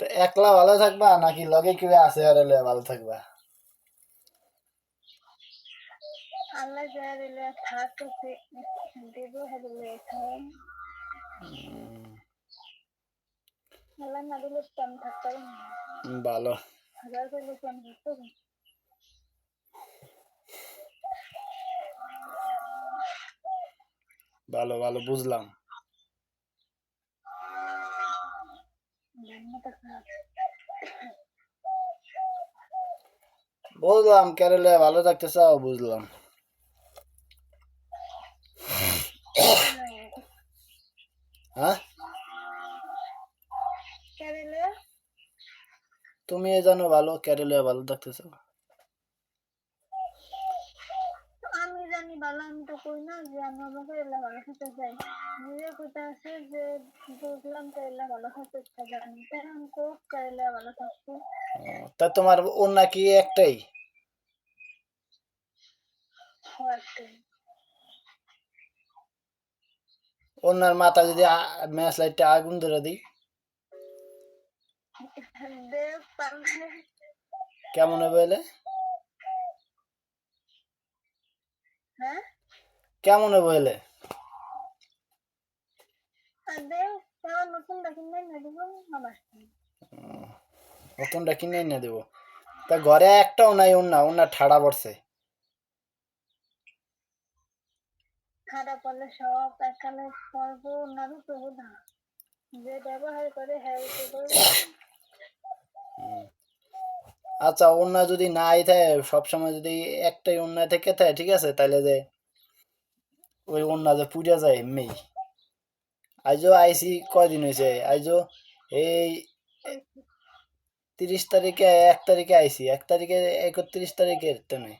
তো একলা ভালো থাকবা নাকি লগে কেউ আছে আর ভালো থাকবা? আল্লাহ যা দিলে থাকতে বুঝলাম কেরলে ভালো থাকতে চাও বুঝলাম। হ্যাঁ? তুমি জানো ভালো কেরলে ভালো থাকতে চাও আমি জানি ভালো আমি তো কই না যে আমি আমার কেরেলা ভালো থাকতে চাই। নিজের কথা আছে যে বুঝলাম কেরেলা ভালো থাকতে চাই জানি তাই আমি তো কেরেলা ভালো থাকব ও, তা তোমার ওর কি একটাই? হয়তো ওনার মাথা যদি ম্যাচ লাইটটা আগুন ধরে দিই। কেমন হবে হ্যাঁ? কেমন হবে এলে? নতুনটা কিনে এনে দেবো তা ঘরে একটাও নাই ওনা ওনার ঠাড়া পড়ছে। সব একালে তবু না। যে ব্যবহার করে হ্যাঁ আচ্ছা ওনা যদি নাই থাকে সবসময় যদি একটাই ওনা থেকে থাকে ঠিক আছে? তাহলে যে ওই ওনা যে পূজা যায় এমনি আজও আইসি কয়দিন হয়েছে আজও এই তিরিশ তারিখে এক তারিখে আইসি। এক তারিখে একত্রিশ তারিখে তেমনি।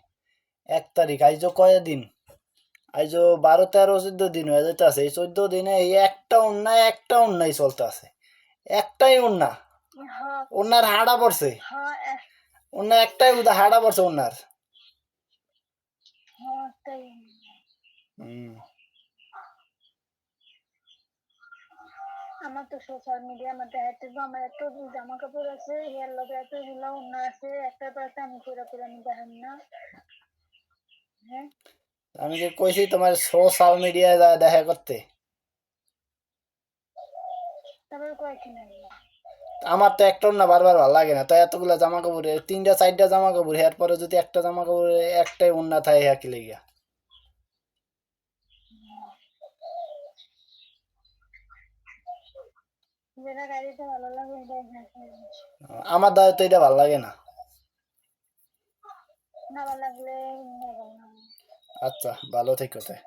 এক তারিখ আইজো কয়দিন? আইজো বারো তেরো চোদ্দ দিন হয়ে যেতে আছে এই চোদ্দ দিনে এই একটা অন্যা একটা অন্যায় চলতে আছে একটাই অন্যা। হ্যাঁ। ওনার হাড়া পড়ছে। হ্যাঁ ওনার একটাই হাড়া পড়ছে ওনার হ্যাঁ তাই হুম আমার তো সোশ্যাল মিডিয়া মধ্যে এত আমার এত জামা কাপড় আছে হেয়ার লগে এতগুলা অন্য আছে একটা পর একটা আমি পুরো পুরো আমি দেখেন না। হ্যাঁ? আমি যে কইছি তোমার সোশ্যাল মিডিয়ায় দেখা করতে। তারপরে কয়েকদিন আগে। আমার তো একটা না বারবার ভালো লাগে না। তো এতগুলা জামা কাপড় তিনটা চারটা জামা কাপড় এর পরে যদি একটা জামা কাপড় একটাই উন্না থাকে হ্যাঁ কি লেগিয়া যেটা গাড়িতে ভালো লাগে এটাই থাকে আমার দ্বারা তো এটা ভালো লাগে না। না লাগলে না। আচ্ছা ভালো থেকো তাই